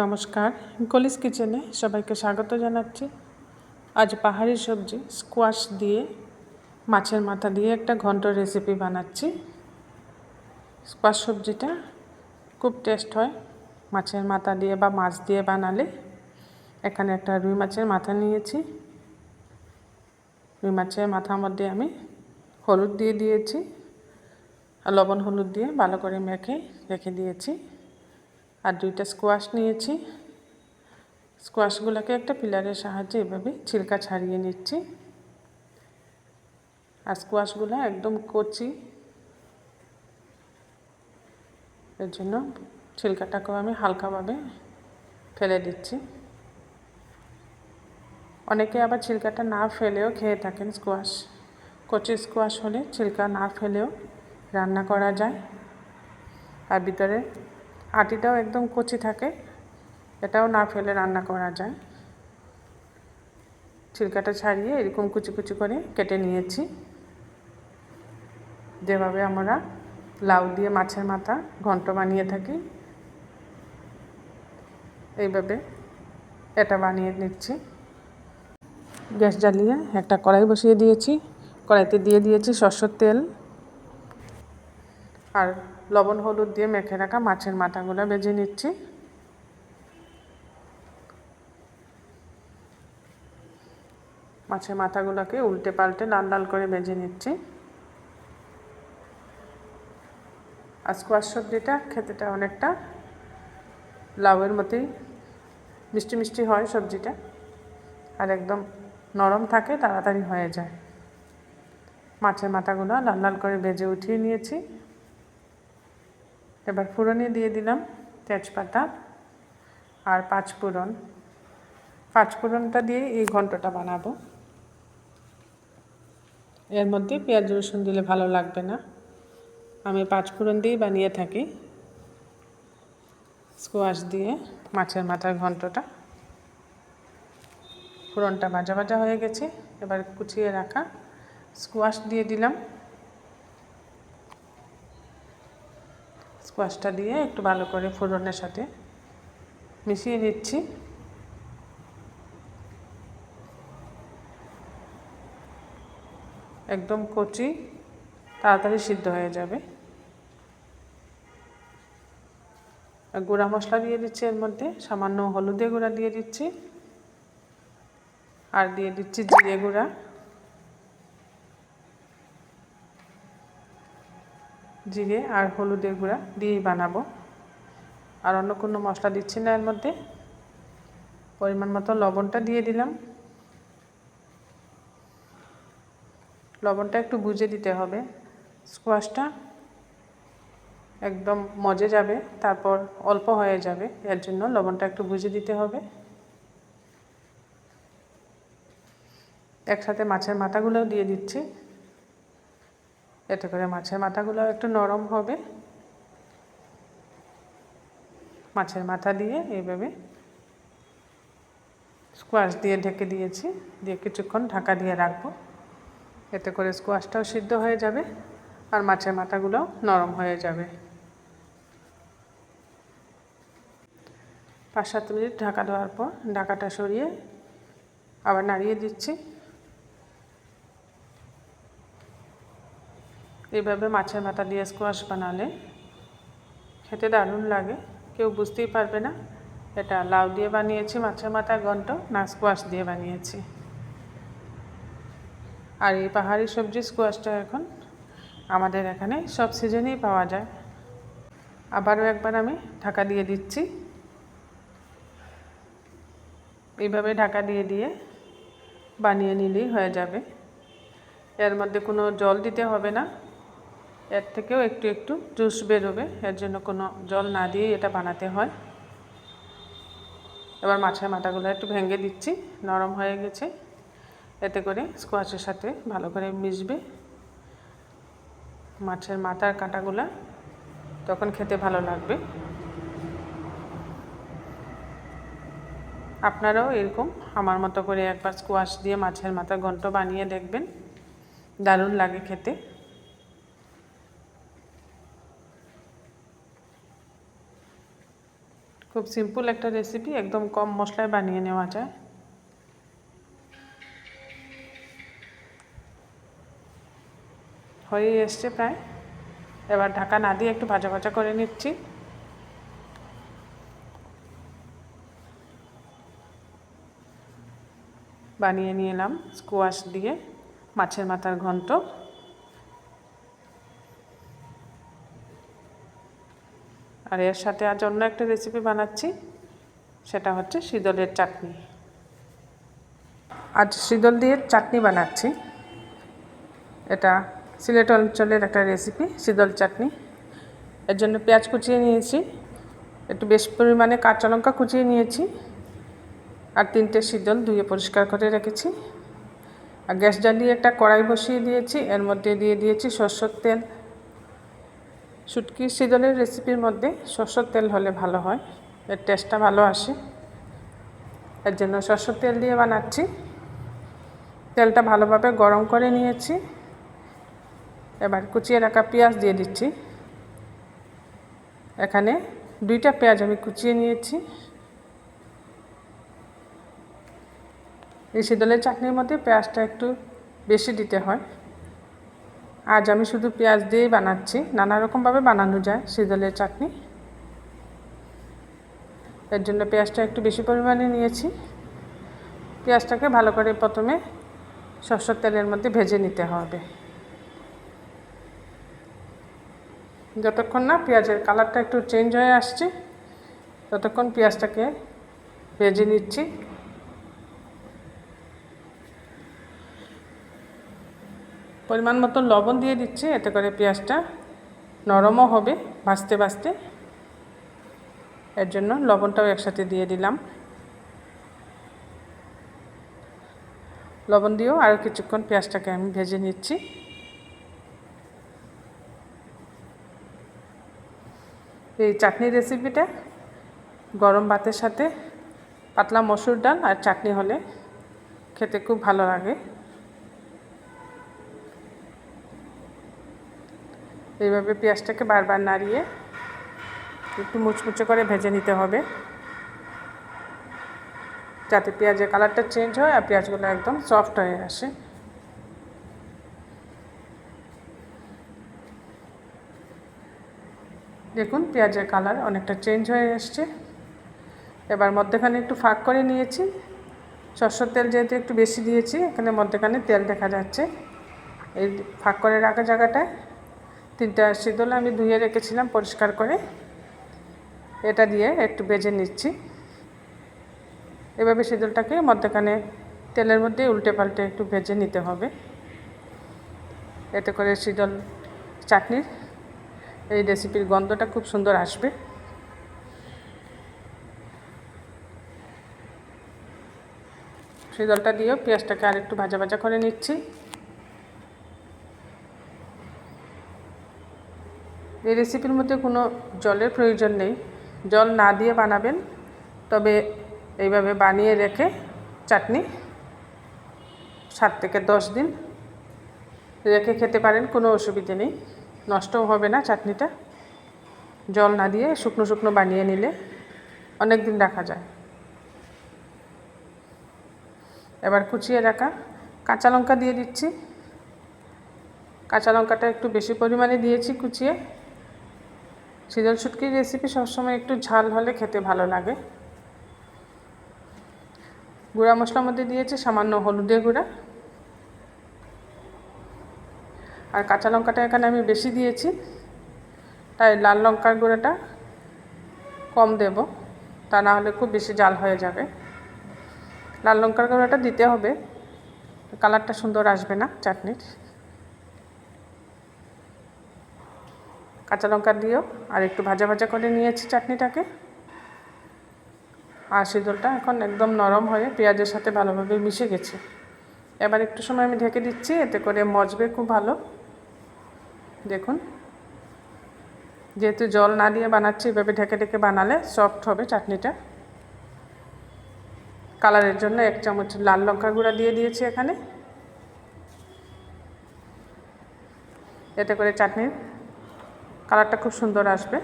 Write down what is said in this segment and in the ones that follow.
নমস্কার কলিস কিচেনে সবাইকে স্বাগত জানাচ্ছি। আজ পাহাড়ি সবজি স্কোয়াশ দিয়ে, মাছের মাথা দিয়ে একটা ঘন্ট রেসিপি বানাচ্ছি। স্কোয়াশ সবজিটা খুব টেস্ট হয়, মাছের মাথা দিয়ে বা মাছ দিয়ে বানালে। এখানে একটা রুই মাছের মাথা নিয়েছি। রুই মাছের মাথার মধ্যে আমি হলুদ দিয়ে দিয়েছি লবণ হলুদ দিয়ে ভালো করে মেখে রেখে দিয়েছি। আর দুইটা স্কোয়াশ নিয়েছি। স্কোয়াশগুলোকে একটা পিলারের সাহায্যে এভাবে ছিলকা ছাড়িয়ে নিচ্ছি। আর স্কোয়াশগুলো একদম কচি। এর জন্য ছিলকাটাকেও আমি হালকাভাবে ফেলে দিচ্ছি। অনেকে আবার ছিলকাটা না ফেলেও খেয়ে থাকেন স্কোয়াশ কচি স্কোয়াশ হলে ছিলকা না ফেলেও রান্না করা যায়। আর ভিতরে আটিটাও একদম কচি থাকে, এটাও না ফেলে রান্না করা যায়। ছিলকাটা ছাড়িয়ে এরকম কুচি কুচি করে কেটে নিয়েছি। যেভাবে আমরা লাউ দিয়ে মাছের মাথা ঘন্ট বানিয়ে থাকি, এইভাবে এটা বানিয়ে নিচ্ছি। গ্যাস জ্বালিয়ে একটা কড়াই বসিয়ে দিয়েছি। কড়াইতে দিয়ে দিয়েছি সর্ষের তেল। আর লবণ, হলুদ দিয়ে মেখে রাখা মাছের মাথাগুলো ভেজে নিচ্ছি। মাছের মাথাগুলোকে উল্টে পাল্টে লাল লাল করে ভেজে নিচ্ছি। আর স্কোয়াশ সবজিটা খেতেটা অনেকটা লাউয়ের মতোই মিষ্টি মিষ্টি হয় সবজিটা। আর একদম নরম থাকে, তাড়াতাড়ি হয়ে যায়। মাছের মাথাগুলো লাল লাল করে ভেজে উঠিয়ে নিয়েছি। এবার ফুরনে দিয়ে দিলাম তেজপাতা আর পাঁচ ফোড়ন। পাঁচ ফোড়নটা দিয়ে এই ঘন্টটা বানাবো। এর মধ্যে পেঁয়াজ, রসুন দিলে ভালো লাগবে না। আমি পাঁচ ফোড়ন দিয়েই বানিয়ে থাকি। স্কোয়াশ দিয়ে মাছের মাথার ঘন্টটা। ফোড়নটা ভাজা ভাজা হয়ে গেছে। এবার কুচিয়ে রাখা স্কোয়াশ দিয়ে দিলাম। স্কোয়াশটা দিয়ে একটু ভালো করে ফোড়নের সাথে মিশিয়ে নিচ্ছি। একদম কচি, তাড়াতাড়ি সিদ্ধ হয়ে যাবে। গুঁড়া মশলা দিয়ে দিচ্ছি এর মধ্যে, সামান্য হলুদে গুঁড়া দিয়ে দিচ্ছি। আর দিয়ে দিচ্ছি জিরে গুঁড়া। জিরে আর হলুদের গুঁড়া দিয়েই বানাবো। আর অন্য কোনো মশলা দিচ্ছি না এর মধ্যে। পরিমাণ মতো লবণটা দিয়ে দিলাম। লবণটা একটু বুঝে দিতে হবে। স্কোয়াশটা একদম মজে যাবে, তারপর অল্প হয়ে যাবে। এর জন্য লবণটা একটু বুঝে দিতে হবে। একসাথে মাছের মাথাগুলোও দিয়ে দিচ্ছি। এতে করে মাছের মাথাগুলো একটু নরম হবে। মাছের মাথা দিয়ে এইভাবে স্কোয়াশ দিয়ে ঢেকে দিয়েছি। দিয়ে কিছুক্ষণ ঢাকা দিয়ে রাখব। এতে করে স্কোয়াশটাও সিদ্ধ হয়ে যাবে আর মাছের মাথাগুলো নরম হয়ে যাবে। পাঁচ সাত মিনিট ঢাকা দেওয়ার পর ঢাকাটা সরিয়ে আবার নাড়িয়ে দিচ্ছি। এইভাবে মাছের মাথা দিয়ে স্কোয়াশ বানালে খেতে দারুণ লাগে। কেউ বুঝতেই পারবে না। এটা লাউ দিয়ে বানিয়েছি, মাছের মাথা ঘন্ট, না স্কোয়াশ দিয়ে বানিয়েছি। আর এই পাহাড়ি সবজি স্কোয়াশটা এখন আমাদের এখানে সব সিজনেই পাওয়া যায়। আবারও একবার আমি ঢাকা দিয়ে দিচ্ছি। এইভাবে ঢাকা দিয়ে দিয়ে বানিয়ে নিলেই হয়ে যাবে। এর মধ্যে কোনো জল দিতে হবে না। এর থেকেও একটু একটু জুস বেরোবে। এর জন্য কোনো জল না দিয়ে এটা বানাতে হয়। এবার মাছের মাথাগুলো একটু ভেঙে দিচ্ছি, নরম হয়ে গেছে। এতে করে স্কোয়াশের সাথে ভালো করে মিশবে। মাছের মাথার কাঁটাগুলা তখন খেতে ভালো লাগবে। আপনারাও এরকম আমার মতো করে একবার স্কোয়াশ দিয়ে মাছের মাথা ঘন্ট বানিয়ে দেখবেন। দারুণ লাগে খেতে। খুব সিম্পল একটা রেসিপি একদম কম মশলায় বানিয়ে নেওয়া যায়। হয়ে এসছে প্রায়। এবার ঢাকা না দিয়ে একটু ভাজা ভাজা করে নিচ্ছি। বানিয়ে নিয়ে এলাম স্কোয়াশ দিয়ে, মাছের মাথার ঘন্ট। আর এর সাথে আজ অন্য একটা রেসিপি বানাচ্ছি, সেটা হচ্ছে শীতলের চাটনি। আজ শীতল দিয়ে চাটনি বানাচ্ছি। এটা সিলেট অঞ্চলের একটা রেসিপি শীতল চাটনি। এর জন্য পেঁয়াজ কুচিয়ে নিয়েছি, একটু বেশ পরিমাণে কাঁচা লঙ্কা কুচিয়ে নিয়েছি, আর তিনটে শীতল ধুয়ে পরিষ্কার করে রেখেছি। আর গ্যাস জ্বালিয়ে একটা কড়াই বসিয়ে দিয়েছি, এর মধ্যে দিয়ে দিয়েছি সর্ষের তেল শুটকি শীতলের রেসিপির মধ্যে সর্ষের তেল হলে ভালো হয়। এর টেস্টটা ভালো আসে। এর জন্য সর্ষের তেল দিয়ে বানাচ্ছি। তেলটা ভালোভাবে গরম করে নিয়েছি। এবার কুচিয়ে রাখা পেঁয়াজ দিয়ে দিচ্ছি। এখানে দুইটা পেঁয়াজ আমি কুচিয়ে নিয়েছি। এই শীতলের চাটনির মধ্যে পেঁয়াজটা একটু বেশি দিতে হয়। আজ আমি শুধু পেঁয়াজ দিয়েই বানাচ্ছি, নানা রকমভাবে বানানো যায় শীতলের চাটনি। এর জন্য পেঁয়াজটা একটু বেশি পরিমাণে নিয়েছি। পেঁয়াজটাকে ভালো করে প্রথমে সরষের তেলের মধ্যে ভেজে নিতে হবে। যতক্ষণ না পেঁয়াজের কালারটা একটু চেঞ্জ হয়ে আসছে, ততক্ষণ পেঁয়াজটাকে ভেজে নিচ্ছি। পরিমাণ মতো লবণ দিয়ে দিচ্ছি, এতে করে পেঁয়াজটা নরমও হবে, ভাজতে ভাজতে। এর জন্য লবণটাও একসাথে দিয়ে দিলাম। লবণ দিয়েও আরও কিছুক্ষণ পেঁয়াজটাকে আমি ভেজে নিচ্ছি। এই চাটনি রেসিপিটা গরম ভাতের সাথে, পাতলা মসুর ডাল আর চাটনি হলে খেতে খুব ভালো লাগে। এইভাবে পেঁয়াজটাকে বারবার নাড়িয়ে একটু মুচমুচে করে ভেজে নিতে হবে। যাতে পেঁয়াজের কালারটা চেঞ্জ হয় আর পেঁয়াজগুলো একদম সফট হয়ে আসে। দেখুন, পেঁয়াজের কালার অনেকটা চেঞ্জ হয়ে এসছে। এবার মধ্যেখানে একটু ফাঁক করে নিয়েছি। সরষের তেল যেহেতু একটু বেশি দিয়েছি, এখানে মধ্যেখানে তেল দেখা যাচ্ছে। এই ফাঁক করে রাখা জায়গাটায় তিনটা শীতল আমি ধুয়ে রেখেছিলাম পরিষ্কার করে। এটা দিয়ে একটু বেজে নিচ্ছি। এভাবে শীতলটাকে মধ্যখানে তেলের মধ্যে উল্টে পাল্টে একটু ভেজে নিতে হবে। এতে করে শীতল চাটনির এই রেসিপির গন্ধটা খুব সুন্দর আসবে। শীতলটা দিয়েও পেঁয়াজটাকে আর একটু ভাজা ভাজা করে নিচ্ছি। এই রেসিপির মধ্যে কোনো জলের প্রয়োজন নেই। জল না দিয়ে বানাবেন, তবে এইভাবে বানিয়ে রেখে চাটনি সাত থেকে দশ দিন রেখে খেতে পারেন, কোনো অসুবিধে নেই। নষ্টও হবে না চাটনিটা। জল না দিয়ে শুকনো শুকনো বানিয়ে নিলে অনেক দিন রাখা যায়। এবার কুচিয়ে রাখা কাঁচা লঙ্কা দিয়ে দিচ্ছি। কাঁচা লঙ্কাটা একটু বেশি পরিমাণে দিয়েছি কুচিয়ে। শীতল শুটকির রেসিপি সবসময় একটু ঝাল হলে খেতে ভালো লাগে। গুঁড়া মশলার মধ্যে দিয়েছি সামান্য হলুদের গুঁড়া। আর কাঁচা লঙ্কাটা এখানে আমি বেশি দিয়েছি, তাই লাল লঙ্কার গুঁড়োটা কম দেব, তা না হলে খুব বেশি জাল হয়ে যাবে। লাল লঙ্কার গুঁড়োটা দিতে হবে, কালারটা সুন্দর আসবে না চাটনির। কাঁচা লঙ্কা দিও, আর একটু ভাজা ভাজা করে নিয়েছি চাটনিটাকে। আর শীতলটা এখন একদম নরম হয়ে পেঁয়াজের সাথে ভালোভাবে মিশে গেছে। এবার একটু সময় আমি ঢেকে দিচ্ছি, এতে করে মজবে খুব ভালো। দেখুন, যেহেতু জল না দিয়ে বানাচ্ছি, এভাবে ঢেকে ঢেকে বানালে সফট হবে চাটনিটা। কালারের জন্য এক চামচ লাল লঙ্কা গুঁড়া দিয়ে দিয়েছি এখানে। এতে করে চাটনির কালারটা খুব সুন্দর আসবে।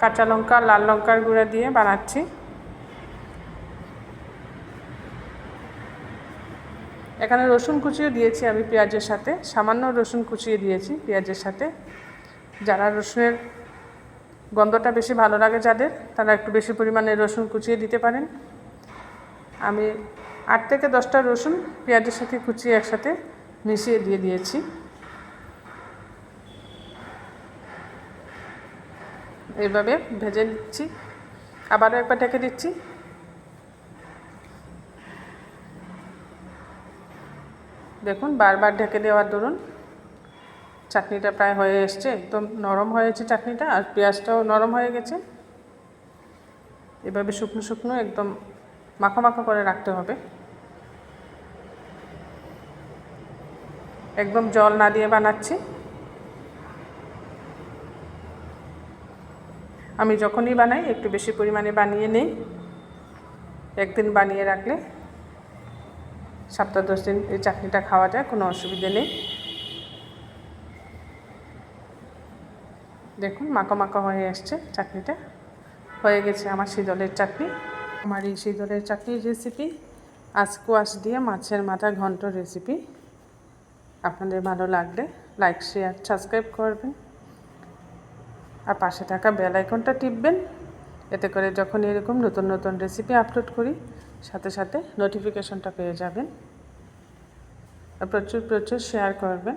কাঁচা লঙ্কা, লাল লঙ্কার গুঁড়া দিয়ে বানাচ্ছি। এখানে রসুন কুচিও দিয়েছি আমি পেঁয়াজের সাথে। সামান্য রসুন কুচিয়ে দিয়েছি পেঁয়াজের সাথে। যারা রসুনের গন্ধটা বেশি ভালো লাগে যাদের, তারা একটু বেশি পরিমাণে রসুন কুচিয়ে দিতে পারেন। আমি আট থেকে দশটা রসুন পেঁয়াজের সাথে কুচিয়ে একসাথে মিশিয়ে দিয়ে দিয়েছি। এইভাবে ভেজে নিচ্ছি। আবারও একবার ঢেকে দিচ্ছি। দেখুন, বারবার ঢেকে দেওয়ার দরুন চাটনিটা প্রায় হয়ে এসছে। একদম নরম হয়েছে চাটনিটা আর পেঁয়াজটাও নরম হয়ে গেছে। এভাবে শুকনো শুকনো একদম মাখো মাখো করে রাখতে হবে। একদম জল না দিয়ে বানাচ্ছি। আমি যখনই বানাই, একটু বেশি পরিমাণে বানিয়ে নেই। একদিন বানিয়ে রাখলে সপ্তাহ দশ দিন এই চাটনিটা খাওয়া যায়, কোনো অসুবিধে নেই। দেখুন, মাখো মাখো হয়ে আসছে চাটনিটা। হয়ে গেছে আমার শীতলের চাটনি। আমার এই শীতলের চাটনির রেসিপি আজকুয়াশ দিয়ে মাছের মাথা ঘন্ট রেসিপি আপনাদের ভালো লাগলে লাইক শেয়ার সাবস্ক্রাইব করবেন। আর পাশে থাকা বেল আইকনটা টিপবেন। এতে করে যখন এরকম নতুন নতুন রেসিপি আপলোড করি, সাথে সাথে নোটিফিকেশনটা পেয়ে যাবেন। প্রচুর প্রচুর শেয়ার করবেন।